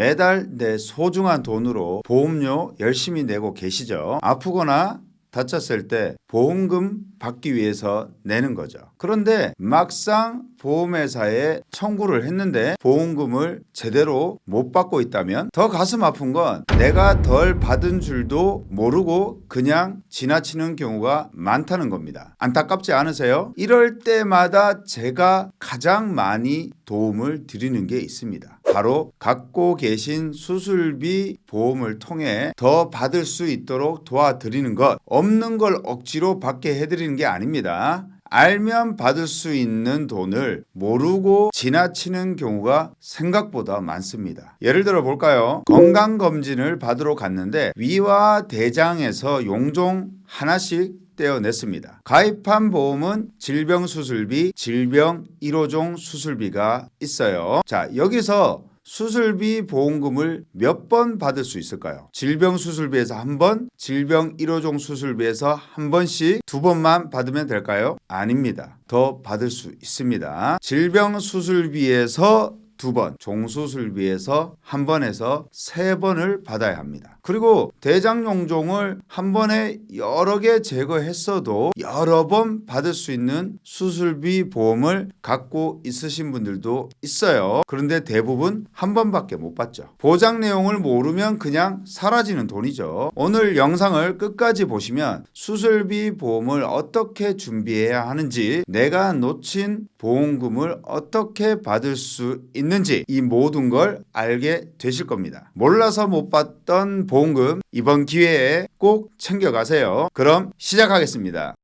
매달 내 소중한 돈으로 보험료 열심히 내고 계시죠. 아프거나 다쳤을 때 보험금 받기 위해서 내는 거죠. 그런데 막상 보험회사에 청구를 했는데 보험금을 제대로 못 받고 있다면 더 가슴 아픈 건 내가 덜 받은 줄도 모르고 그냥 지나치는 경우가 많다는 겁니다. 안타깝지 않으세요? 이럴 때마다 제가 가장 많이 도움을 드리는 게 있습니다. 바로 갖고 계신 수술비 보험을 통해 더 받을 수 있도록 도와드리는 것, 없는 걸 억지로 받게 해드리는 게 아닙니다. 알면 받을 수 있는 돈을 모르고 지나치는 경우가 생각보다 많습니다. 예를 들어 볼까요? 건강검진을 받으러 갔는데 위와 대장에서 용종 하나씩 떼어냈습니다. 가입한 보험은 질병 수술비, 질병 1호종 수술비가 있어요. 자, 여기서 수술비 보험금을 몇 번 받을 수 있을까요? 질병 수술비에서 한 번, 질병 1호종 수술비에서 한 번씩 두 번만 받으면 될까요? 아닙니다. 더 받을 수 있습니다. 질병 수술비에서 두 번, 종수술비에서 한 번에서 세 번을 받아야 합니다. 그리고 대장 용종을 한 번에 여러 개 제거했어도 여러 번 받을 수 있는 수술비 보험을 갖고 있으신 분들도 있어요. 그런데 대부분 한 번밖에 못 받죠. 보장 내용을 모르면 그냥 사라지는 돈이죠. 오늘 영상을 끝까지 보시면 수술비 보험을 어떻게 준비해야 하는지 내가 놓친 보험금을 어떻게 받을 수 있는 지 이 모든 걸 알게 되실 겁니다. 몰라서 못 받던 보험금 이번 기회에 꼭 챙겨가세요. 그럼 시작하겠습니다.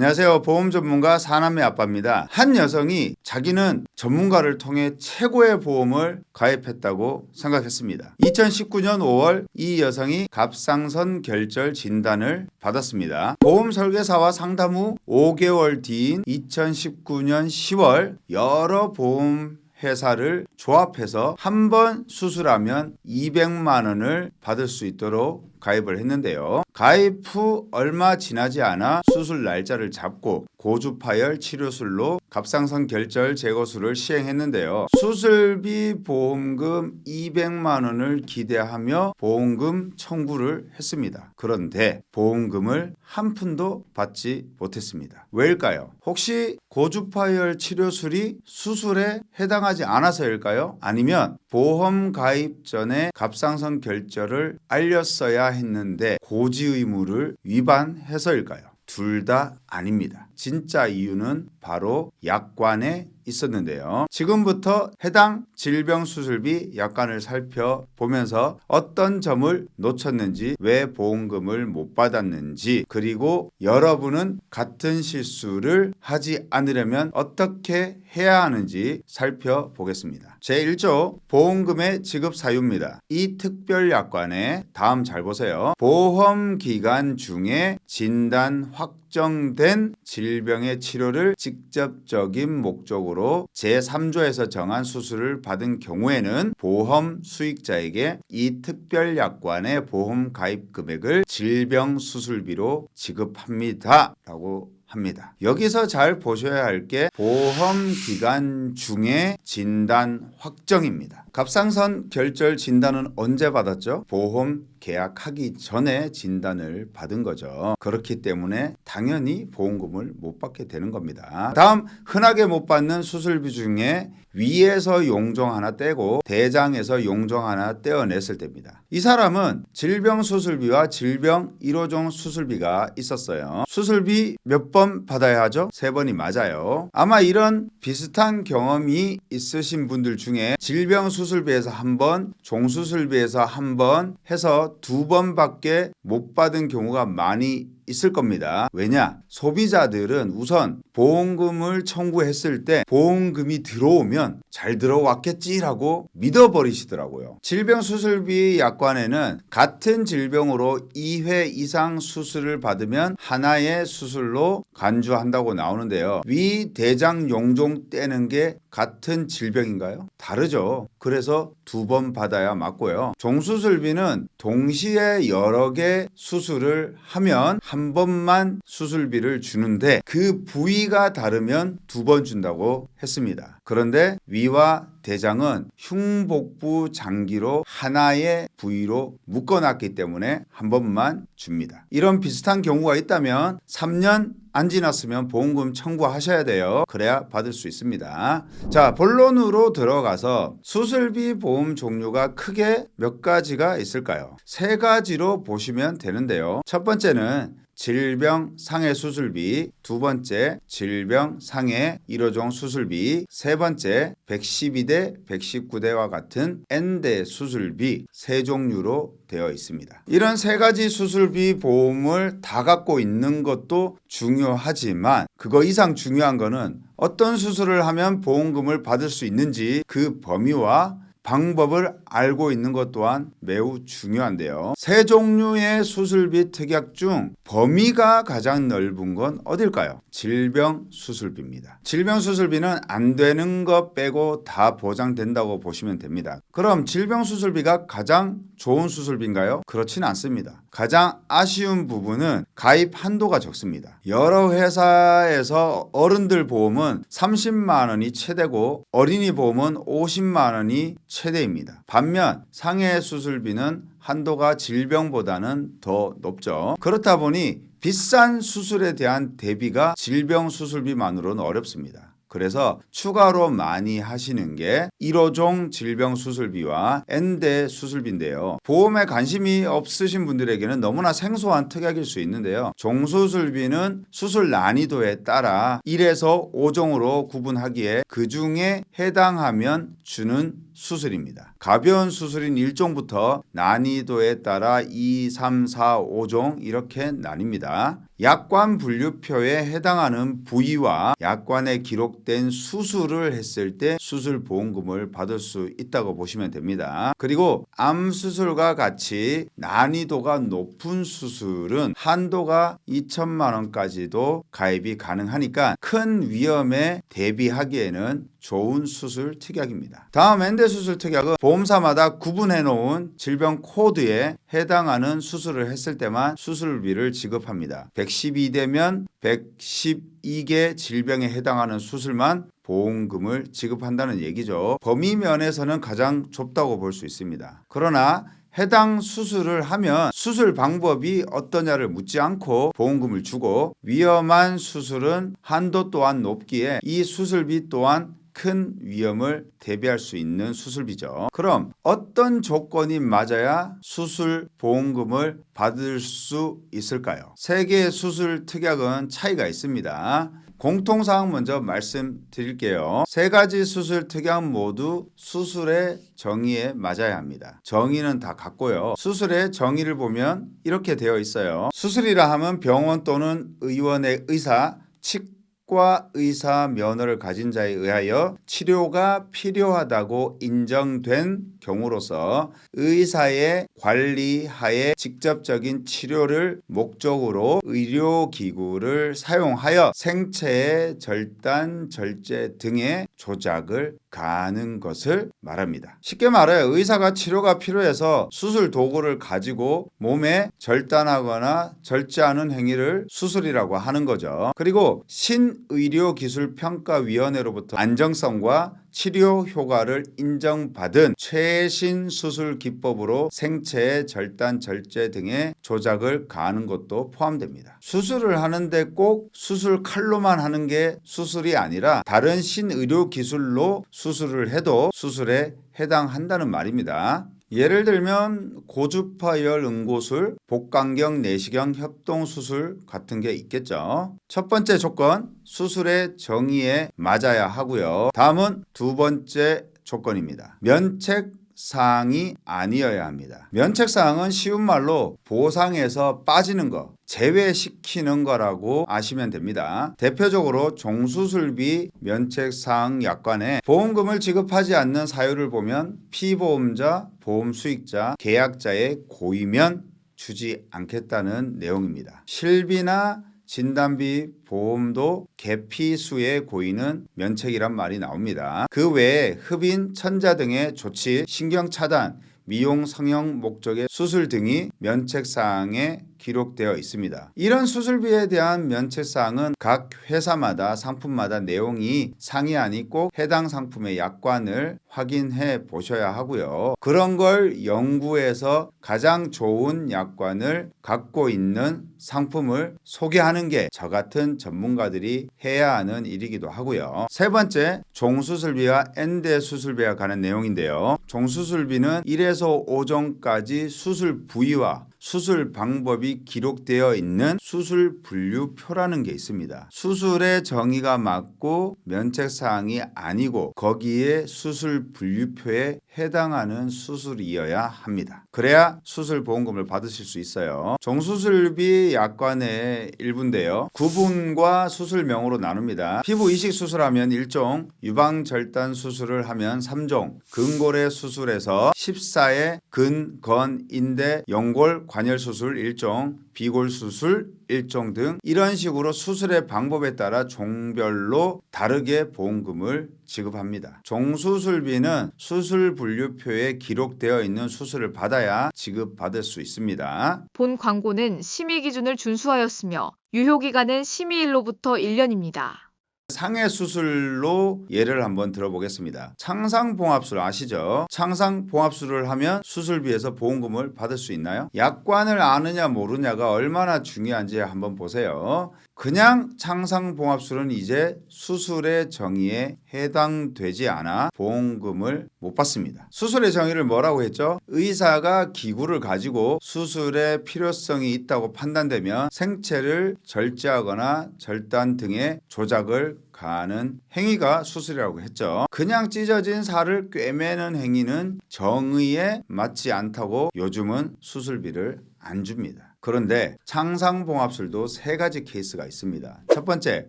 안녕하세요. 보험 전문가 사남의 아빠입니다. 한 여성이 자기는 전문가를 통해 최고의 보험을 가입했다고 생각했습니다. 2019년 5월 이 여성이 갑상선 결절 진단을 받았습니다. 보험 설계사와 상담 후 5개월 뒤인 2019년 10월 여러 보험 회사를 조합해서 한 번 수술하면 200만 원을 받을 수 있도록 가입을 했는데요. 가입 후 얼마 지나지 않아 수술 날짜를 잡고 고주파열 치료술로 갑상선 결절 제거술을 시행했는데요. 수술비 보험금 200만 원을 기대하며 보험금 청구를 했습니다. 그런데 보험금을 한 푼도 받지 못했습니다. 왜일까요? 혹시 고주파열 치료술이 수술에 해당하지 않아서일까요? 아니면 보험 가입 전에 갑상선 결절을 알렸어야 했는데 고지 의무를 위반해서일까요? 둘 다 아닙니다. 진짜 이유는 바로 약관에 있었는데요. 지금부터 해당 질병 수술비 약관을 살펴보면서 어떤 점을 놓쳤는지, 왜 보험금을 못 받았는지, 그리고 여러분은 같은 실수를 하지 않으려면 어떻게 해야 하는지 살펴보겠습니다. 제1조 보험금의 지급 사유입니다. 이 특별 약관에 다음 잘 보세요. 보험 기간 중에 진단 확 정된 질병의 치료를 직접적인 목적으로 제3조에서 정한 수술을 받은 경우에는 보험 수익자에게 이 특별 약관의 보험 가입 금액을 질병 수술비로 지급합니다. 라고 합니다. 여기서 잘 보셔야 할 게 보험 기간 중에 진단 확정입니다. 갑상선 결절 진단은 언제 받았죠? 보험 계약하기 전에 진단을 받은 거죠. 그렇기 때문에 당연히 보험금을 못 받게 되는 겁니다. 다음 흔하게 못 받는 수술비 중에 위에서 용종 하나 떼고 대장에서 용종 하나 떼어냈을 때입니다. 이 사람은 질병 수술비와 질병 1호종 수술비가 있었어요. 수술비 몇 번 받아야 하죠? 세 번이 맞아요. 아마 이런 비슷한 경험이 있으신 분들 중에 질병 수술비에서 한 번, 종수술비에서 한 번 해서 두 번밖에 못 받은 경우가 많이 있을 겁니다. 왜냐? 소비자들은 우선 보험금을 청구했을 때 보험금이 들어오면 잘 들어왔겠지라고 믿어버리시더라고요. 질병수술비 약관에는 같은 질병으로 2회 이상 수술을 받으면 하나의 수술로 간주한다고 나오는데요. 위 대장 용종 떼는 게 같은 질병인가요? 다르죠. 그래서 두 번 받아야 맞고요. 종수술비는 동시에 여러 개 수술을 하면 한한 번만 수술비를 주는데 그 부위가 다르면 두 번 준다고 했습니다. 그런데 위와 대장은 흉복부 장기로 하나의 부위로 묶어놨기 때문에 한 번만 줍니다. 이런 비슷한 경우가 있다면 3년 안 지났으면 보험금 청구하셔야 돼요. 그래야 받을 수 있습니다. 자, 본론으로 들어가서 수술비 보험 종류가 크게 몇 가지가 있을까요? 세 가지로 보시면 되는데요. 첫 번째는 질병 상해 수술비, 두 번째 질병 상해 1호종 수술비, 세 번째 112대 119대와 같은 N대 수술비 세 종류로 되어 있습니다. 이런 세 가지 수술비 보험을 다 갖고 있는 것도 중요하지만 그거 이상 중요한 거는 어떤 수술을 하면 보험금을 받을 수 있는지 그 범위와 방법을 알고 있는 것 또한 매우 중요한데요. 세 종류의 수술비 특약 중 범위가 가장 넓은 건 어딜까요? 질병 수술비입니다. 질병 수술비는 안 되는 것 빼고 다 보장된다고 보시면 됩니다. 그럼 질병 수술비가 가장 좋은 수술비인가요? 그렇지는 않습니다. 가장 아쉬운 부분은 가입 한도가 적습니다. 여러 회사에서 어른들 보험은 30만 원이 최대고 어린이 보험은 50만 원이 최대입니다. 반면 상해 수술비는 한도가 질병보다는 더 높죠. 그렇다 보니 비싼 수술에 대한 대비가 질병 수술비만으로는 어렵습니다. 그래서 추가로 많이 하시는 게 1호종 질병 수술비와 N대 수술비인데요. 보험에 관심이 없으신 분들에게는 너무나 생소한 특약일 수 있는데요. 종수술비는 수술 난이도에 따라 1에서 5종으로 구분하기에 그 중에 해당하면 주는 수술입니다. 가벼운 수술인 1종부터 난이도에 따라 2, 3, 4, 5종 이렇게 나뉩니다. 약관 분류표에 해당하는 부위와 약관에 기록된 수술을 했을 때 수술 보험금을 받을 수 있다고 보시면 됩니다. 그리고 암 수술과 같이 난이도가 높은 수술은 한도가 2천만 원까지도 가입이 가능하니까 큰 위험에 대비하기에는 좋은 수술 특약입니다. 다음 엔대 수술 특약은 보험사마다 구분해 놓은 질병 코드에 해당하는 수술을 했을 때만 수술비를 지급합니다. 112대면 112개 질병에 해당하는 수술만 보험금을 지급한다는 얘기죠. 범위 면에서는 가장 좁다고 볼 수 있습니다. 그러나 해당 수술을 하면 수술 방법이 어떠냐를 묻지 않고 보험금을 주고 위험한 수술은 한도 또한 높기에 이 수술비 또한 큰 위험을 대비할 수 있는 수술비죠. 그럼 어떤 조건이 맞아야 수술 보험금을 받을 수 있을까요? 세 개의 수술 특약은 차이가 있습니다. 공통사항 먼저 말씀드릴게요. 세 가지 수술 특약 모두 수술의 정의에 맞아야 합니다. 정의는 다 같고요. 수술의 정의를 보면 이렇게 되어 있어요. 수술이라 하면 병원 또는 의원의 의사, 치 과 의사 면허를 가진 자에 의하여 치료가 필요하다고 인정된 경우로서 의사의 관리하에 직접적인 치료를 목적으로 의료기구를 사용하여 생체의 절단, 절제 등의 조작을 가하는 것을 말합니다. 쉽게 말해 의사가 치료가 필요해서 수술 도구를 가지고 몸에 절단하거나 절제하는 행위를 수술이라고 하는 거죠. 그리고 신의료기술평가위원회로부터 안정성과 치료 효과를 인정받은 최신 수술 기법으로 생체의 절단, 절제 등의 조작을 가하는 것도 포함됩니다. 수술을 하는데 꼭 수술 칼로만 하는 게 수술이 아니라 다른 신의료 기술로 수술을 해도 수술에 해당한다는 말입니다. 예를 들면 고주파열 응고술, 복강경 내시경 협동 수술 같은 게 있겠죠. 첫 번째 조건, 수술의 정의에 맞아야 하고요. 다음은 두 번째 조건입니다. 면책 사항이 아니어야 합니다. 면책 사항은 쉬운 말로 보상에서 빠지는 거, 제외시키는 거라고 아시면 됩니다. 대표적으로 종수술비 면책 사항 약관에 보험금을 지급하지 않는 사유를 보면 피보험자, 보험 수익자, 계약자의 고의면 주지 않겠다는 내용입니다. 실비나 진단비 보험도 개피수의 고의는 면책이란 말이 나옵니다. 그 외에 흡인, 천자 등의 조치, 신경 차단, 미용 성형 목적의 수술 등이 면책 사항에 기록되어 있습니다. 이런 수술비에 대한 면책사항은 각 회사마다 상품마다 내용이 상이하니 꼭 해당 상품의 약관을 확인해 보셔야 하고요. 그런 걸 연구해서 가장 좋은 약관을 갖고 있는 상품을 소개하는 게 저 같은 전문가들이 해야 하는 일이기도 하고요. 세 번째, 종수술비와 엔대 수술비와 관한 내용인데요. 종수술비는 1에서 5종까지 수술 부위와 수술 방법이 기록되어 있는 수술 분류표라는 게 있습니다. 수술의 정의가 맞고 면책 사항이 아니고 거기에 수술 분류표에 해당하는 수술이어야 합니다. 그래야 수술 보험금을 받으실 수 있어요. 종수술비 약관의 일부인데요. 구분과 수술명으로 나눕니다. 피부 이식 수술하면 1종, 유방 절단 수술을 하면 3종, 근골의 수술에서 14의 근, 건, 인대, 연골, 관열 수술 1종, 비골 수술 1종 등 이런 식으로 수술의 방법에 따라 종별로 다르게 보험금을 지급합니다. 종수술비는 수술 분류표에 기록되어 있는 수술을 받아야 지급받을 수 있습니다. 본 광고는 심의 기준을 준수하였으며 유효 기간은 심의일로부터 1년입니다. 상해 수술로 예를 한번 들어보겠습니다. 창상봉합술 아시죠? 창상봉합술을 하면 수술비에서 보험금을 받을 수 있나요? 약관을 아느냐 모르냐가 얼마나 중요한지 한번 보세요. 그냥 창상봉합술은 이제 수술의 정의에 해당되지 않아 보험금을 못 받습니다. 수술의 정의를 뭐라고 했죠? 의사가 기구를 가지고 수술의 필요성이 있다고 판단되면 생체를 절제하거나 절단 등의 조작을 가하는 행위가 수술이라고 했죠. 그냥 찢어진 살을 꿰매는 행위는 정의에 맞지 않다고 요즘은 수술비를 안 줍니다. 그런데 창상봉합술도 세 가지 케이스가 있습니다. 첫 번째,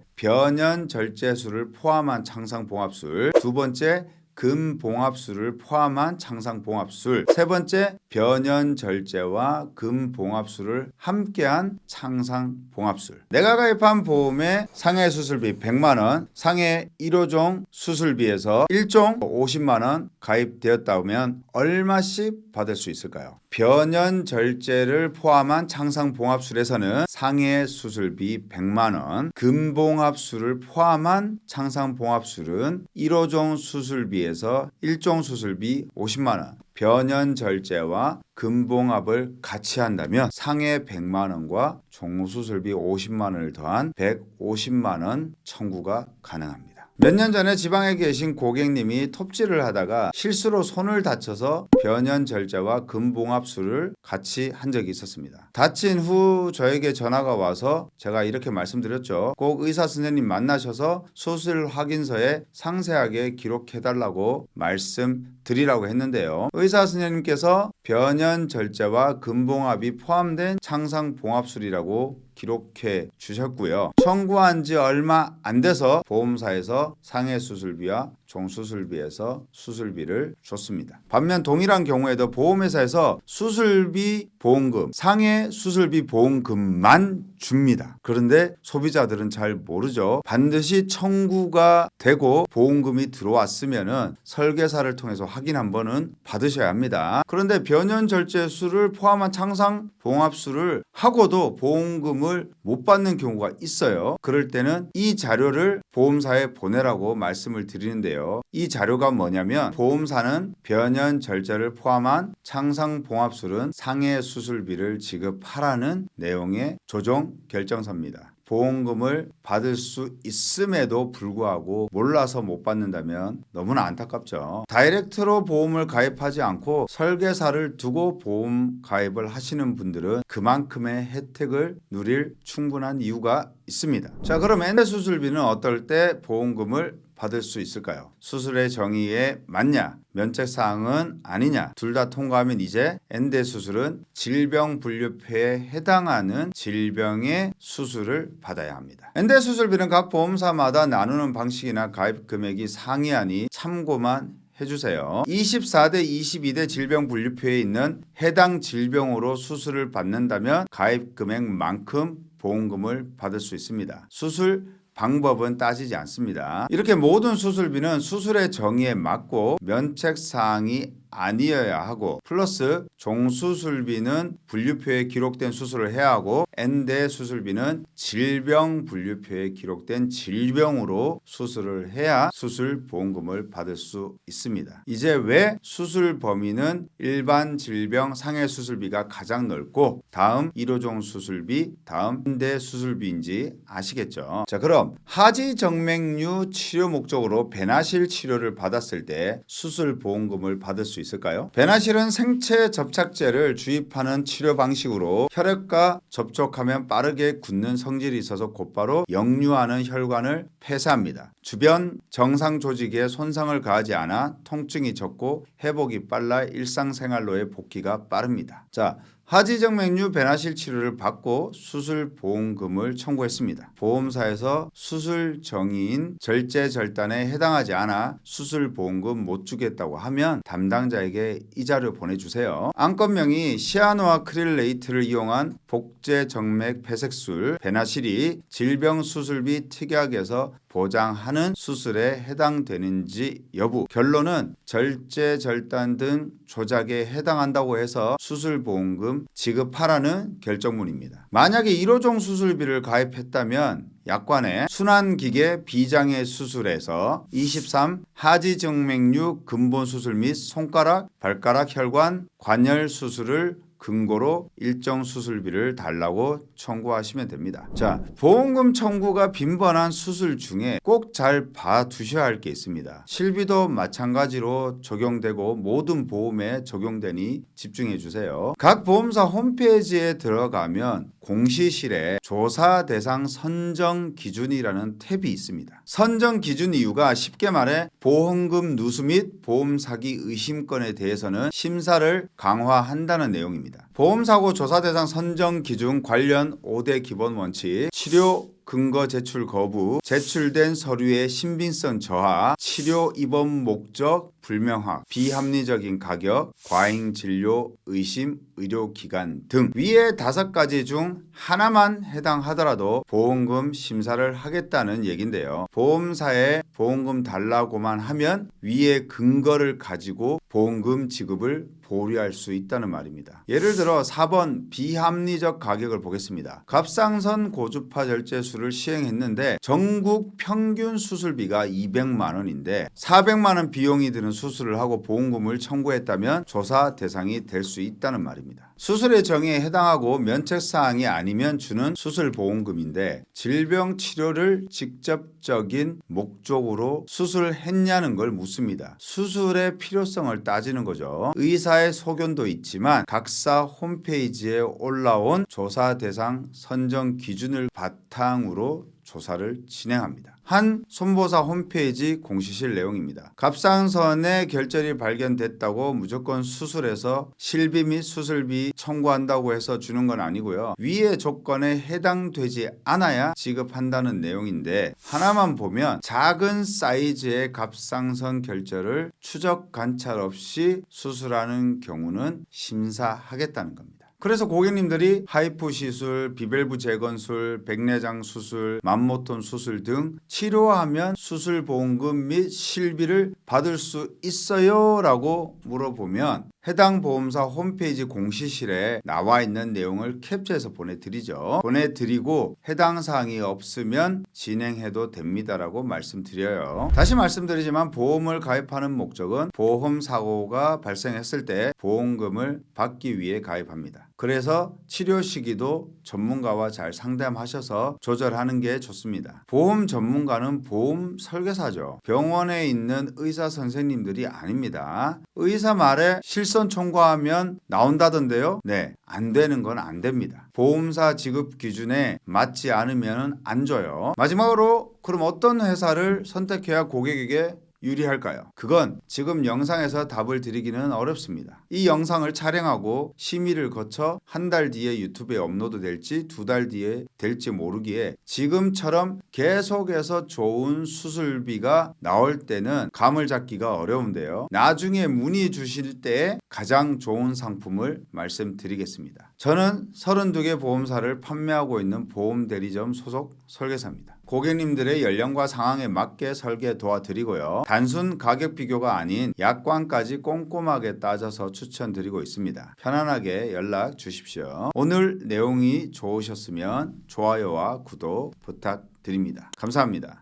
변연 절제술을 포함한 창상봉합술. 두 번째, 금봉합술을 포함한 창상봉합술. 세 번째, 변연 절제와 금봉합술을 함께한 창상봉합술. 내가 가입한 보험의 상해 수술비 100만 원, 상해 1호종 수술비에서 1종 50만 원 가입되었다면 얼마씩 받을 수 있을까요? 변연 절제를 포함한 창상 봉합술에서는 상해 수술비 100만 원, 금봉합술을 포함한 창상 봉합술은 1호종 수술비에서 1종 수술비 50만 원, 변연 절제와 금봉합을 같이 한다면 상해 100만 원과 종수술비 50만 원을 더한 150만 원 청구가 가능합니다. 몇 년 전에 지방에 계신 고객님이 톱질을 하다가 실수로 손을 다쳐서 변연 절제와 금봉합술을 같이 한 적이 있었습니다. 다친 후 저에게 전화가 와서 제가 이렇게 말씀드렸죠. 꼭 의사 선생님 만나셔서 수술 확인서에 상세하게 기록해달라고 말씀드리라고 했는데요. 의사 선생님께서 변연 절제와 금봉합이 포함된 창상봉합술이라고 기록해 주셨고요. 청구한 지 얼마 안 돼서 보험사에서 상해 수술비와 종수술비에서 수술비를 줬습니다. 반면 동일한 경우에도 보험회사에서 수술비 보험금, 상해 수술비 보험금만 줍니다. 그런데 소비자들은 잘 모르죠. 반드시 청구가 되고 보험금이 들어왔으면은 설계사를 통해서 확인 한 번은 받으셔야 합니다. 그런데 변연 절제수를 포함한 창상 봉합수를 하고도 보험금을 못 받는 경우가 있어요. 그럴 때는 이 자료를 보험사에 보내라고 말씀을 드리는데요. 이 자료가 뭐냐면 보험사는 변연 절제를 포함한 창상 봉합술은 상해 수술비를 지급하라는 내용의 조정 결정서입니다. 보험금을 받을 수 있음에도 불구하고 몰라서 못 받는다면 너무나 안타깝죠. 다이렉트로 보험을 가입하지 않고 설계사를 두고 보험 가입을 하시는 분들은 그만큼의 혜택을 누릴 충분한 이유가 있습니다. 자, 그럼 엔대 수술비는 어떨 때 보험금을 받을 수 있을까요? 수술의 정의에 맞냐? 면책 사항은 아니냐? 둘 다 통과하면 이제 엔대 수술은 질병 분류표에 해당하는 질병의 수술을 받아야 합니다. 엔대 수술비는 각 보험사마다 나누는 방식이나 가입 금액이 상이하니 참고만 해주세요. 24대 22대 질병 분류표에 있는 해당 질병으로 수술을 받는다면 가입 금액만큼 보험금을 받을 수 있습니다. 수술 방법은 따지지 않습니다. 이렇게 모든 수술비는 수술의 정의에 맞고 면책 사항이 아니어야 하고 플러스 종수술비는 분류표에 기록된 수술을 해야 하고 N대 수술비는 질병 분류표에 기록된 질병으로 수술을 해야 수술 보험금을 받을 수 있습니다. 이제 왜 수술 범위는 일반 질병 상해 수술비가 가장 넓고 다음 1호종 수술비, 다음 N대 수술비인지 아시겠죠? 자, 그럼 하지 정맥류 치료 목적으로 베나실 치료를 받았을 때 수술 보험금을 받을 수 있을까요? 베나실은 생체 접착제를 주입하는 치료 방식으로 혈액과 접촉하면 빠르게 굳는 성질이 있어서 곧바로 역류하는 혈관을 폐쇄합니다. 주변 정상 조직에 손상을 가하지 않아 통증이 적고 회복이 빨라 일상생활로의 복귀가 빠릅니다. 자, 하지정맥류 배나실 치료를 받고 수술 보험금을 청구했습니다. 보험사에서 수술 정의인 절제 절단에 해당하지 않아 수술 보험금 못 주겠다고 하면 담당자에게 이 자료 보내주세요. 안건명이 시아노아 크릴레이트를 이용한 복제 정맥 폐색술 배나실이 질병 수술비 특약에서 보장하는 수술에 해당되는지 여부 결론은 절제 절단 등 조작에 해당한다고 해서 수술보험금 지급하라는 결정문입니다. 만약에 1호종 수술비를 가입했다면 약관에 순환기계 비장애 수술에서 23 하지정맥류 근본 수술 및 손가락, 발가락 혈관, 관열 수술을 근거로 일정 수술비를 달라고 청구하시면 됩니다. 자, 보험금 청구가 빈번한 수술 중에 꼭 잘 봐두셔야 할 게 있습니다. 실비도 마찬가지로 적용되고 모든 보험에 적용되니 집중해 주세요. 각 보험사 홈페이지에 들어가면 공시실에 조사 대상 선정 기준이라는 탭이 있습니다. 선정 기준 이유가 쉽게 말해 보험금 누수 및 보험 사기 의심건에 대해서는 심사를 강화한다는 내용입니다. 보험사고 조사 대상 선정 기준 관련 5대 기본 원칙, 치료 근거 제출 거부, 제출된 서류의 신빙성 저하, 치료 입원 목적 불명확, 비합리적인 가격, 과잉 진료 의심, 의료기관 등 위의 다섯 가지 중 하나만 해당하더라도 보험금 심사를 하겠다는 얘긴데요. 보험사에 보험금 달라고만 하면 위의 근거를 가지고 보험금 지급을 보류할 수 있다는 말입니다. 예를 들어 4번 비합리적 가격을 보겠습니다. 갑상선 고주파 절제술을 시행했는데 전국 평균 수술비가 200만 원인데 400만 원 비용이 드는 수술을 하고 보험금을 청구했다면 조사 대상이 될 수 있다는 말입니다. 수술의 정의에 해당하고 면책 사항이 아니면 주는 수술 보험금인데 질병 치료를 직접적인 목적으로 수술했냐는 걸 묻습니다. 수술의 필요성을 따지는 거죠. 의사의 소견도 있지만 각사 홈페이지에 올라온 조사 대상 선정 기준을 바탕으로 조사를 진행합니다. 한 손보사 홈페이지 공시실 내용입니다. 갑상선에 결절이 발견됐다고 무조건 수술해서 실비 및 수술비 청구한다고 해서 주는 건 아니고요. 위의 조건에 해당되지 않아야 지급한다는 내용인데 하나만 보면 작은 사이즈의 갑상선 결절을 추적 관찰 없이 수술하는 경우는 심사하겠다는 겁니다. 그래서 고객님들이 하이프 시술, 비밸브 재건술, 백내장 수술, 맘모톤 수술 등 치료하면 수술 보험금 및 실비를 받을 수 있어요 라고 물어보면 해당 보험사 홈페이지 공시실에 나와 있는 내용을 캡처해서 보내드리죠. 보내드리고 해당 사항이 없으면 진행해도 됩니다라고 말씀드려요. 다시 말씀드리지만 보험을 가입하는 목적은 보험 사고가 발생했을 때 보험금을 받기 위해 가입합니다. 그래서 치료 시기도 전문가와 잘 상담하셔서 조절하는 게 좋습니다. 보험 전문가는 보험 설계사죠. 병원에 있는 의사 선생님들이 아닙니다. 의사 말에 실손 청구하면 나온다던데요. 네, 안 되는 건 안 됩니다. 보험사 지급 기준에 맞지 않으면 안 줘요. 마지막으로 그럼 어떤 회사를 선택해야 고객에게 유리할까요? 그건 지금 영상에서 답을 드리기는 어렵습니다. 이 영상을 촬영하고 심의를 거쳐 한 달 뒤에 유튜브에 업로드 될지 두 달 뒤에 될지 모르기에 지금처럼 계속해서 좋은 수술비가 나올 때는 감을 잡기가 어려운데요. 나중에 문의 주실 때 가장 좋은 상품을 말씀드리겠습니다. 저는 32개 보험사를 판매하고 있는 보험 대리점 소속 설계사입니다. 고객님들의 연령과 상황에 맞게 설계 도와드리고요. 단순 가격 비교가 아닌 약관까지 꼼꼼하게 따져서 추천드리고 있습니다. 편안하게 연락 주십시오. 오늘 내용이 좋으셨으면 좋아요와 구독 부탁드립니다. 감사합니다.